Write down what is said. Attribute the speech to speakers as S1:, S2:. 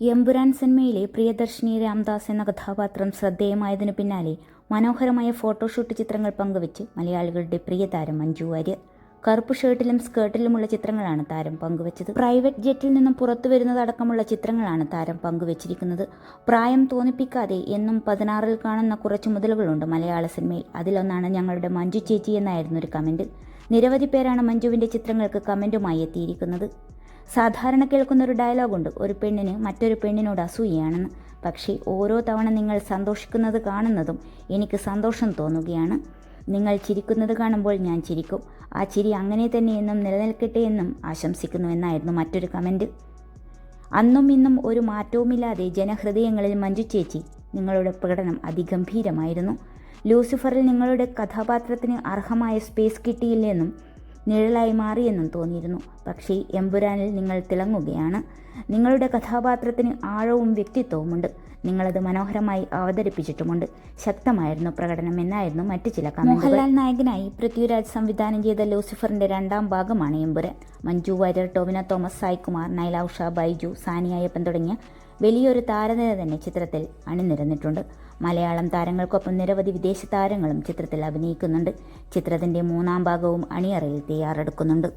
S1: എമ്പുരാൻ സിനിമയിലെ പ്രിയദർശിനി രാംദാസ് എന്ന കഥാപാത്രം ശ്രദ്ധേയമായതിനു പിന്നാലെ മനോഹരമായ ഫോട്ടോഷൂട്ട് ചിത്രങ്ങൾ പങ്കുവച്ച് മലയാളികളുടെ പ്രിയ താരം മഞ്ജു വാര്യർ. കറുപ്പ് ഷർട്ടിലും സ്കേർട്ടിലുമുള്ള ചിത്രങ്ങളാണ് താരം പങ്കുവച്ചത്. പ്രൈവറ്റ് ജെറ്റിൽ നിന്നും പുറത്തു വരുന്നതടക്കമുള്ള ചിത്രങ്ങളാണ് താരം പങ്കുവച്ചിരിക്കുന്നത്. പ്രായം തോന്നിപ്പിക്കാതെ എന്നും പതിനാറിൽ കാണുന്ന കുറച്ച് മുതലുകളുണ്ട് മലയാള സിനിമയിൽ. അതിലൊന്നാണ് ഞങ്ങളുടെ മഞ്ജു ചേച്ചി എന്നായിരുന്നു ഒരു കമന്റ് നിരവധി പേരാണ് മഞ്ജുവിന്റെ ചിത്രങ്ങൾക്ക് കമന്റുമായി എത്തിയിരിക്കുന്നത്. സാധാരണ കേൾക്കുന്ന ഒരു ഡയലോഗുണ്ട്. ഒരു പെണ്ണിന് മറ്റൊരു പെണ്ണിനോട് അസൂയയാണെന്ന്. പക്ഷേ ഓരോ തവണ നിങ്ങൾ സന്തോഷിക്കുന്നത് കാണുന്നതും എനിക്ക് സന്തോഷം തോന്നുകയാണ്. നിങ്ങൾ ചിരിക്കുന്നത് കാണുമ്പോൾ ഞാൻ ചിരിക്കും. ആ ചിരി അങ്ങനെ തന്നെ എന്നും നിലനിൽക്കട്ടെ എന്നും ആശംസിക്കുന്നു എന്നായിരുന്നു മറ്റൊരു കമന്റ് അന്നും ഇന്നും ഒരു മാറ്റവുമില്ലാതെ ജനഹൃദയങ്ങളിൽ മഞ്ജു ചേച്ചി നിങ്ങളുടെ പ്രകടനം അതിഗംഭീരമായിരുന്നു. ലൂസിഫറിൽ നിങ്ങളുടെ കഥാപാത്രത്തിന് അർഹമായ സ്പേസ് കിട്ടിയില്ലെന്നും നിഴലായി മാറിയെന്നും തോന്നിയിരുന്നു. പക്ഷേ എമ്പുരാനിൽ നിങ്ങൾ തിളങ്ങുകയാണ്. നിങ്ങളുടെ കഥാപാത്രത്തിന് ആഴവും വ്യക്തിത്വവുമുണ്ട്. നിങ്ങളത് മനോഹരമായി അവതരിപ്പിച്ചിട്ടുമുണ്ട്. ശക്തമായിരുന്നു പ്രകടനം എന്നായിരുന്നു മറ്റു ചില മോഹൻലാൽ നായകനായി പൃഥ്വിരാജ് സംവിധാനം ചെയ്ത ലൂസിഫറിന്റെ രണ്ടാം ഭാഗമാണ് എമ്പുരാൻ. മഞ്ജു വാര്യർ ടോവിന തോമസ് സായ്കുമാർ നൈല ഉഷ ബൈജു സാനിയ അയ്യപ്പൻ തുടങ്ങിയ വലിയൊരു താരനിര തന്നെ ചിത്രത്തിൽ അണിനിരന്നിട്ടുണ്ട്. മലയാളം താരങ്ങൾക്കൊപ്പം നിരവധി വിദേശ താരങ്ങളും ചിത്രത്തിൽ അഭിനയിക്കുന്നുണ്ട്. ചിത്രത്തിന്റെ മൂന്നാം ഭാഗവും അണിയറയിൽ തയ്യാറെടുക്കുന്നുണ്ട്.